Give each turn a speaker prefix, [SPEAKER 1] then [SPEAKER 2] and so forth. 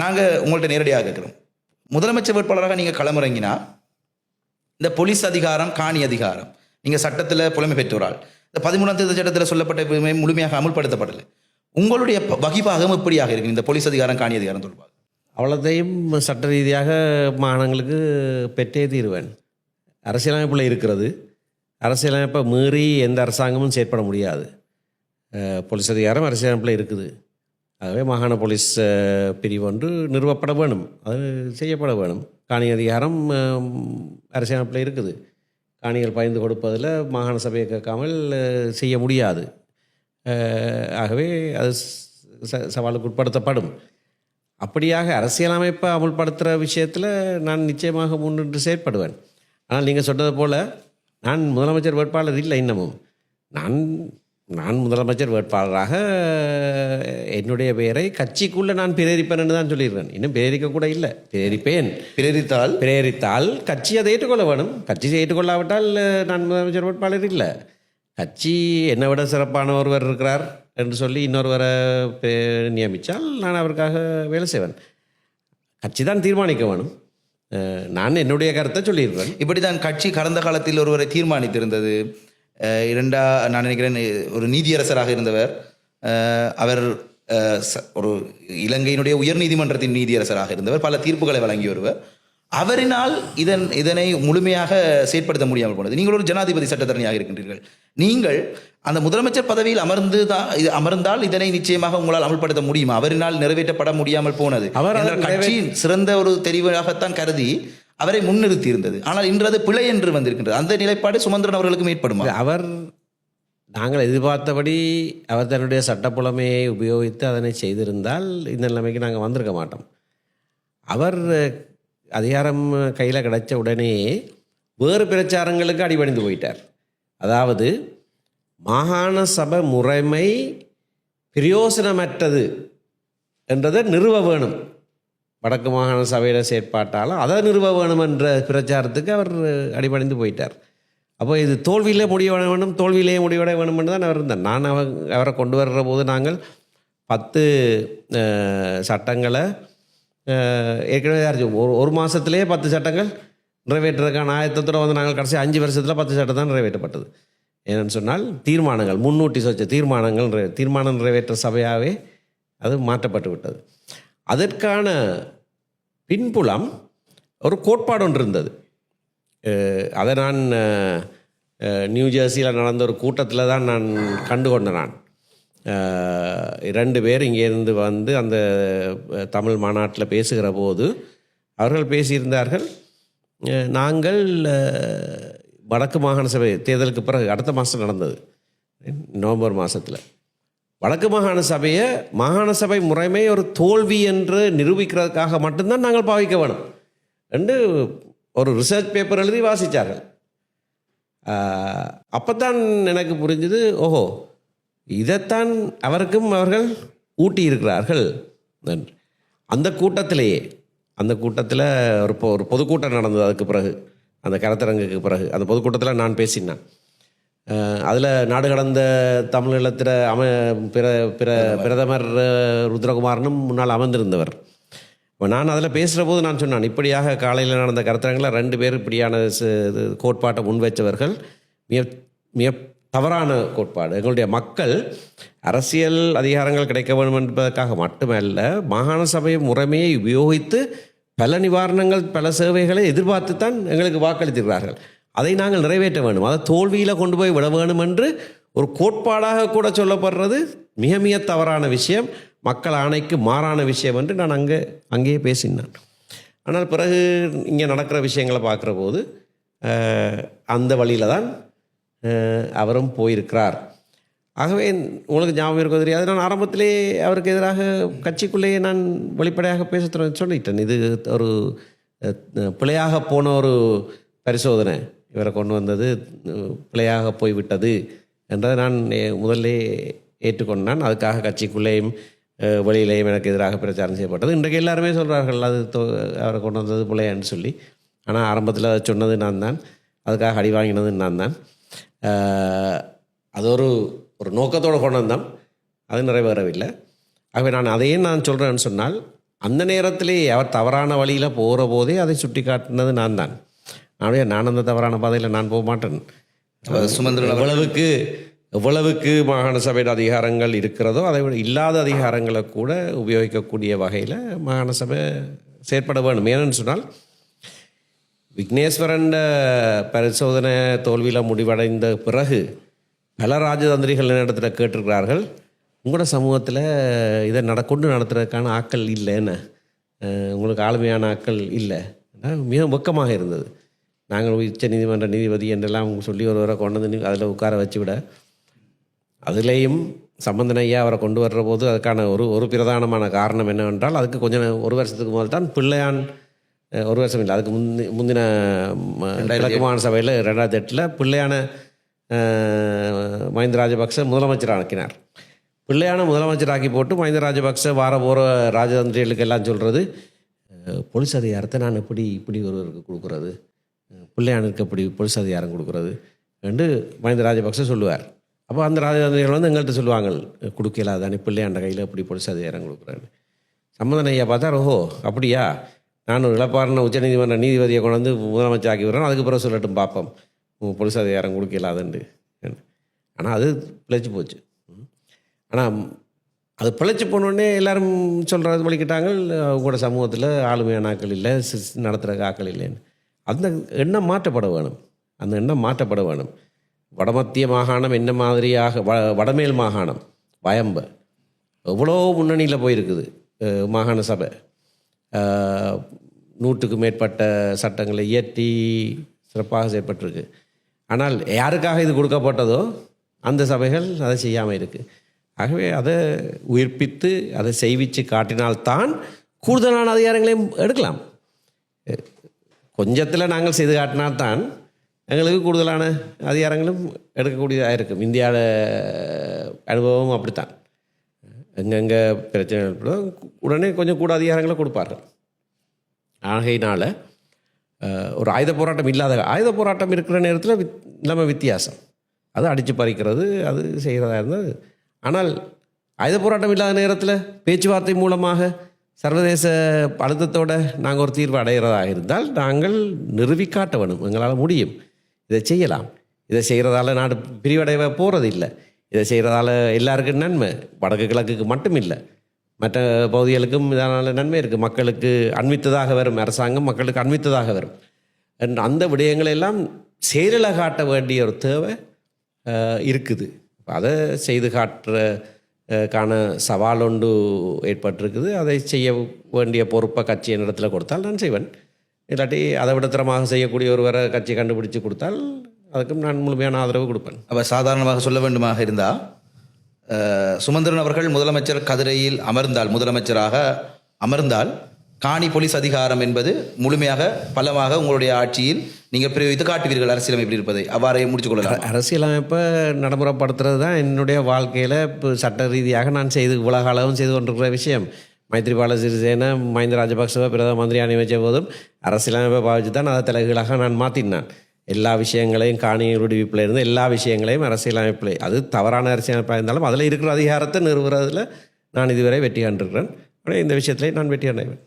[SPEAKER 1] நாங்கள் உங்கள்கிட்ட நேரடியாக கேட்குறோம். முதலமைச்சர் வேட்பாளராக நீங்கள் களமிறங்கினா இந்த போலீஸ் அதிகாரம் காணி அதிகாரம் நீங்கள் சட்டத்தில் புலமை பெற்றோரால் இந்த பதிமூணாம் தேதி சட்டத்தில் சொல்லப்பட்ட முழுமையாக அமுல்படுத்தப்படலை. உங்களுடைய வகிபாகம் எப்படியாக இருக்கு? இந்த போலீஸ் அதிகாரம் காணி அதிகாரம் தொடர்பாக.
[SPEAKER 2] அவ்வளோத்தையும் சட்ட ரீதியாக மாகாணங்களுக்கு பெற்றே தீர்வேன். அரசியலமைப்பில் இருக்கிறது. அரசியலமைப்பை மீறி எந்த அரசாங்கமும் செயற்பட முடியாது. போலீஸ் அதிகாரம் அரசியலமைப்பில் இருக்குது. ஆகவே மாகாண போலீஸ் பிரிவு ஒன்று நிறுவப்பட வேணும். அது செய்யப்பட வேணும். காணி அதிகாரம் அரசியலமைப்பில் இருக்குது. காணிகள் பயந்து கொடுப்பதில் மாகாண சபையை கேட்காமல் செய்ய முடியாது. ஆகவே அது ச- சவாலுக்கு உட்படுத்தப்படும். அப்படியாக அரசியலமைப்பை அமுல்படுத்துகிற விஷயத்தில் நான் நிச்சயமாக முன்னின்று செயற்படுவேன். ஆனால் நீங்கள் சொன்னது போல் நான் முதலமைச்சர் வேட்பாளர் இல்லை இன்னமும். நான் நான் முதலமைச்சர் வேட்பாளராக என்னுடைய பெயரை கட்சிக்குள்ளே நான் பிரேரிப்பேன் தான் சொல்லிடுறேன் இன்னும் பிரேரிக்க கூட இல்லை. பிரேரிப்பேன்.
[SPEAKER 1] பிரேரித்தால்?
[SPEAKER 2] பிரேரித்தால் கட்சி அதை ஏற்றுக்கொள்ள வேணும். கட்சி ஏற்றுக்கொள்ளாவிட்டால் நான் முதலமைச்சர் வேட்பாளர் இல்லை. கட்சி என்னை விட சிறப்பான ஒருவர் இருக்கிறார் என்று சொல்லி இன்னொருவரை நியமித்தால் நான் அவருக்காக வேலை செய்வேன். கட்சி தான் தீர்மானிக்க வேணும். நான் என்னுடைய கருத்தை சொல்லியிருக்கிறேன்.
[SPEAKER 1] இப்படிதான் கட்சி கடந்த காலத்தில் ஒருவரை தீர்மானித்திருந்தது. இரண்டா நான் நினைக்கிறேன் ஒரு நீதியரசராக இருந்தவர். அவர் ஒரு இலங்கையினுடைய உயர்நீதிமன்றத்தின் நீதியரசராக இருந்தவர். பல தீர்ப்புகளை வழங்கி வருவர் அவரினால் இதன் இதனை முழுமையாக செயற்படுத்த முடியாமல் போனது. நீங்கள் ஒரு ஜனாதிபதி சட்டத்தரணியாக இருக்கின்றீர்கள். நீங்கள் அந்த முதலமைச்சர் பதவியில் அமர்ந்து தான் அமர்ந்தால் இதனை நிச்சயமாக உங்களால் அமல்படுத்த முடியுமா? அவரினால் நிறைவேற்றப்பட முடியாமல் போனது.
[SPEAKER 2] அவர்
[SPEAKER 1] கட்சியின் சிறந்த ஒரு தெரிவாகத்தான் கருதி அவரை முன்னிறுத்தி இருந்தது ஆனால் இன்று அது பிழை என்று வந்திருக்கின்றது. அந்த நிலைப்பாடு சுமந்திரன் அவர்களுக்கும் ஏற்படும்
[SPEAKER 2] அவர் நாங்கள் எதிர்பார்த்தபடி அவர் தன்னுடைய சட்டப்புலமையை உபயோகித்து அதனை செய்திருந்தால் இந்த நிலைமைக்கு நாங்கள் வந்திருக்க மாட்டோம். அவர் அதிகாரம் கையில் கிடைச்ச உடனே வேறு பிரச்சாரங்களுக்கு அடிபணிந்து போயிட்டார். அதாவது மாகாண சபை முறைமை பிரயோசனமற்றது என்றதை நிறுவ வேணும். வடக்கு மாகாண சபையில் செயற்பாட்டால் அதை நிறுவ வேணும் என்ற பிரச்சாரத்துக்கு அவர் அடிபணிந்து போயிட்டார். அப்போ இது தோல்வியிலே முடிய வேணும் தோல்வியிலேயே முடிவடைய வேணும்னு தான் அவர் இருந்தார். நான் அவ அவரை கொண்டு வர்ற போது நாங்கள் பத்து சட்டங்களை ஏற்கனவே அறிஞ்சோம். ஒரு ஒரு மாதத்துலேயே பத்து சட்டங்கள் நிறைவேற்றுறதுக்கான ஆயத்தத்தோடு வந்து நாங்கள் கடைசி அஞ்சு வருஷத்தில் பத்து சட்டம் தான் நிறைவேற்றப்பட்டது. ஏன்னு சொன்னால் தீர்மானங்கள் முன்னூட்டி சொச்ச தீர்மானங்கள் நிறைவே- தீர்மானம் நிறைவேற்ற சபையாகவே அது மாற்றப்பட்டு விட்டது. அதற்கான பின்புலம் ஒரு கோட்பாடு ஒன்று இருந்தது. அதை நான் நியூ ஜெர்சியில் நடந்த ஒரு கூட்டத்தில் தான் நான் கண்டு நான். ரெண்டு இரண்டு பேர் இங்கேருந்து வந்து அந்த தமிழ் மாநாட்டில் பேசுகிற போது அவர்கள் பேசியிருந்தார்கள். நாங்கள் வடக்கு மாகாண சபை தேர்தலுக்கு பிறகு அடுத்த மாதம் நடந்தது. நவம்பர் மாதத்தில் வடக்கு மாகாண சபையை மாகாண சபை முறைமை ஒரு தோல்வி என்று நிரூபிக்கிறதுக்காக மட்டும்தான் நாங்கள் பாவிக்க வேணும் என்று ஒரு ரிசர்ச் பேப்பர் எழுதி வாசித்தார்கள் அப்போத்தான் எனக்கு புரிஞ்சுது ஓஹோ இதைத்தான் அவருக்கும் அவர்கள் ஊட்டி இருக்கிறார்கள் அந்த கூட்டத்திலேயே அந்த கூட்டத்தில் ஒரு பொ- ஒரு பொதுக்கூட்டம் நடந்தது அதுக்கு பிறகு அந்த கருத்தரங்குக்கு பிறகு அந்த பொதுக்கூட்டத்தில் நான் பேசினேன். அதில் நாடு கடந்த தமிழீழத்தில் அம பிர பிர பிரதமர் ருத்ரகுமாரனும் முன்னால் அமர்ந்திருந்தவர். நான் அதில் பேசுகிற போது நான் சொன்னான் இப்படியாக காலையில் நடந்த கருத்தரங்கில் ரெண்டு பேர் இப்படியான இது கோட்பாட்டை முன்வைச்சவர்கள் மிக மிக தவறான கோட்பாடு. எங்களுடைய மக்கள் அரசியல் அதிகாரங்கள் கிடைக்க வேண்டும் என்பதற்காக மட்டுமல்ல மாகாண சபை முறைமையை உபயோகித்து பல நிவாரணங்கள் பல சேவைகளை எதிர்பார்த்து தான் எங்களுக்கு வாக்களித்திருக்கிறார்கள். அதை நாங்கள் நிறைவேற்ற வேண்டும். அதை தோல்வியில் கொண்டு போய் விட வேணும் என்று ஒரு கோட்பாடாக கூட சொல்லப்படுறது மிக மிக தவறான விஷயம். மக்கள் ஆணைக்கு மாறான விஷயம் என்று நான் அங்கே அங்கேயே பேசினேன். ஆனால் பிறகு இங்கே நடக்கிற விஷயங்களை பார்க்குற போது அந்த வழியில் தான் அவரும் போயிருக்கிறார். ஆகவே உங்களுக்கு ஞாபகம் இருக்க தெரியாது. நான் ஆரம்பத்திலே அவருக்கு எதிராக கட்சிக்குள்ளேயே நான் வெளிப்படையாக பேச சொல்லிட்டேன். இது ஒரு பிழையாக போன ஒரு பரிசோதனை. இவரை கொண்டு வந்தது பிழையாக போய்விட்டது என்றதை நான் எ- ஏற்றுக்கொண்டான். அதுக்காக கட்சிக்குள்ளேயும் வெளியிலேயும் எனக்கு எதிராக பிரச்சாரம் செய்யப்பட்டது. இன்றைக்கு எல்லாருமே சொல்கிறார்கள் அது தொ- அவரை கொண்டு வந்தது பிள்ளையான்னு சொல்லி. ஆனால் ஆரம்பத்தில் அதை சொன்னது நான் தான். அதுக்காக அடி வாங்கினது நான் தான். அது ஒரு ஒரு நோக்கத்தோடு கொண்டு வந்தோம். அது நிறைவேறவில்லை. ஆகவே நான் அதையே நான் சொல்கிறேன்னு சொன்னால் அந்த நேரத்திலே அவர் தவறான வழியில் போகிற போதே அதை சுட்டி காட்டினது நான் தான். அப்படியே நான் அந்த தவறான பாதையில் நான் போக மாட்டேன்.
[SPEAKER 1] சுமந்திரன் அவர்கள்
[SPEAKER 2] எவ்வளவுக்கு எவ்வளவுக்கு மாகாண சபையின் அதிகாரங்கள் இருக்கிறதோ அதை விட இல்லாத அதிகாரங்களை கூட உபயோகிக்கக்கூடிய வகையில் மாகாண சபை செயற்பட வேண்டும். ஏன்னு சொன்னால் விக்னேஸ்வரன் பரிசோதனை தோல்வியில் முடிவடைந்த பிறகு பல ராஜதந்திரிகள் இடத்துல கேட்டிருக்கிறார்கள். உங்களோட சமூகத்தில் இதை நட கொண்டு நடத்துறதுக்கான ஆட்கள் இல்லை என்ன அஹ் உங்களுக்கு ஆளுமையான ஆட்கள் இல்லை. மிக வெக்கமாக இருந்தது. நாங்கள் உச்ச நீதிமன்ற நீதிபதி என்றெல்லாம் சொல்லி ஒருவரை கொண்டு வந்து அதில் உட்கார வச்சு விட. அதுலேயும் சம்பந்தன் ஐயா அவரை கொண்டு வர்ற போது அதுக்கான ஒரு ஒரு பிரதானமான காரணம் என்னவென்றால் அதுக்கு கொஞ்சம் ஒரு வருஷத்துக்கு முதல் தான் பிள்ளையான் ஒரு வருஷம் இல்லை அதுக்கு முந்தி முந்தின மாகாண சபையில் ரெண்டாயிரத்தி எட்டில் பிள்ளையான மஹிந்த ராஜபக்ச முதலமைச்சர் ஆக்கினார் பிள்ளையான முதலமைச்சராக்கி போட்டு மஹிந்த ராஜபக்ச வார போகிற ராஜதந்திரிகளுக்கு எல்லாம் சொல்கிறது போலீஸ் அதிகாரத்தை நான் எப்படி இப்படி ஒருவருக்கு கொடுக்குறது? பிள்ளையானுக்கு அப்படி பொலிஸ் அதிகாரம் கொடுக்குறது என்று மஹிந்த ராஜபக்ச சொல்லுவார். அப்போ அந்த ராஜதந்திரிகள் வந்து எங்கள்கிட்ட சொல்லுவாங்க கொடுக்கலாதானே பிள்ளையாண்ட கையில் இப்படி பொலிஸ் அதிகாரம் கொடுக்குறாரு. சம்மந்தன் ஐயா பார்த்தா ஓஹோ அப்படியா? நான் ஒரு இழப்பாரின உச்சநீதிமன்ற நீதிபதியை கொண்டு வந்து முதலமைச்சர் ஆக்கி விடுறேன் அதுக்கு பிறகு சொல்லட்டும் பார்ப்போம் பொலிஸ் அதிகாரம் கொடுக்கலாதுண்டு ஆனால் அது பிழைச்சி போச்சு. ஆனால் அது பிழைச்சி போனோடனே எல்லாரும் சொல்கிறது வலிக்கிட்டாங்க கூட சமூகத்தில் ஆளுமையான ஆக்கள் இல்லை நடத்துகிற ஆக்கள் இல்லைன்னு. அந்த எண்ணம் மாற்றப்பட வேணும். அந்த எண்ணம் மாற்றப்பட வேணும். வடமத்திய மாகாணம் என்ன மாதிரியாக வ வடமேல் மாகாணம் வயம்பு எவ்வளோ முன்னணியில் போயிருக்குது மாகாண சபை. நூற்றுக்கு மேற்பட்ட சட்டங்களை இயற்றி சிறப்பாக செயற்பட்டிருக்கு. ஆனால் யாருக்காக இது கொடுக்கப்பட்டதோ அந்த சபைகள் அதை செய்யாமல் இருக்குது ஆகவே அதை உயிர்ப்பித்து அதை செய்வித்து காட்டினால்தான் கூடுதலான அதிகாரங்களையும் எடுக்கலாம். கொஞ்சத்தில் நாங்கள் செய்து காட்டினால்தான் எங்களுக்கு கூடுதலான அதிகாரங்களும் எடுக்கக்கூடியதாக இருக்கும் இந்தியாவில் அனுபவம் அப்படித்தான். எங்கெங்கே பிரச்சனை ஏற்படுதோ உடனே கொஞ்சம் கூட அதிகாரங்களை கொடுப்பார்கள். ஆகையினால் ஒரு ஆயுத போராட்டம் இல்லாத ஆயுத போராட்டம் இருக்கிற நேரத்தில் வித் நம்ம வித்தியாசம். அது அடித்து பறிக்கிறது அது செய்கிறதா இருந்தது. ஆனால் ஆயுத போராட்டம் இல்லாத நேரத்தில் பேச்சுவார்த்தை மூலமாக சர்வதேச அழுத்தத்தோடு நாங்கள் ஒரு தீர்வு அடைகிறதாக இருந்தால் நாங்கள் நிறுவிக்காட்ட வேணும். எங்களால் முடியும். இதை செய்யலாம். இதை செய்கிறதால நாடு பிரிவடைய போகிறது இல்லை இதை செய்கிறதால எல்லாருக்கும் நன்மை. வடக்கு கிழக்குக்கு மட்டும் இல்லை மற்ற பகுதிகளுக்கும் இதனால் நன்மை இருக்குது மக்களுக்கு அண்மித்ததாக வரும். அரசாங்கம் மக்களுக்கு அண்மித்ததாக வரும். அந்த விடயங்களெல்லாம் செயலில் காட்ட வேண்டிய ஒரு தேவை இருக்குது. அதை செய்து காட்டுற காண சவால் ஒன்று ஏற்பட்டிருக்குது. அதை செய்ய வேண்டிய பொறுப்பை கட்சி என்னிடத்தில் கொடுத்தால் நான் செய்வேன். இல்லாட்டி அதை விடத்தரமாக செய்யக்கூடிய ஒருவரை கட்சி கண்டுபிடிச்சு கொடுத்தால் அதுக்கும் நான் முழுமையான ஆதரவு கொடுப்பேன்.
[SPEAKER 1] அப்போ சாதாரணமாக சொல்ல வேண்டுமாக இருந்தால் சுமந்திரன் அவர்கள் முதலமைச்சர் கதிரையில் அமர்ந்தால் முதலமைச்சராக அமர்ந்தால் காணி போலீஸ் அதிகாரம் என்பது முழுமையாக பலமாக உங்களுடைய ஆட்சியில் நீங்கள் பிரயோகித்து காட்டுவீர்கள் அரசியலமைப்பில் இருப்பதை. அவ்வாறே முடித்துக் கொள்ளலாம்.
[SPEAKER 2] அரசியலமைப்பை நடைமுறைப்படுத்துறது தான் என்னுடைய வாழ்க்கையில் இப்போ சட்ட ரீதியாக நான் செய்து உலக அளவும் செய்து கொண்டிருக்கிற விஷயம். மைத்ரிபால சிறிசேன மஹிந்த ராஜபக்சவை பிரதம மந்திரி அணிவச்ச போதும் அரசியலமைப்பை பாவிச்சு தான் அதை தலைகளாக நான் மாற்றினான் எல்லா விஷயங்களையும் காணி விடுவிப்பில் இருந்து எல்லா விஷயங்களையும் அரசியலமைப்பில் அது தவறான அரசியலமைப்பாக இருந்தாலும் அதில் இருக்கிற அதிகாரத்தை நிறுவுறதுல நான் இதுவரை வெற்றி கண்டிருக்கிறேன். ஆனால் இந்த விஷயத்திலே நான் வெற்றி அடைவேன்.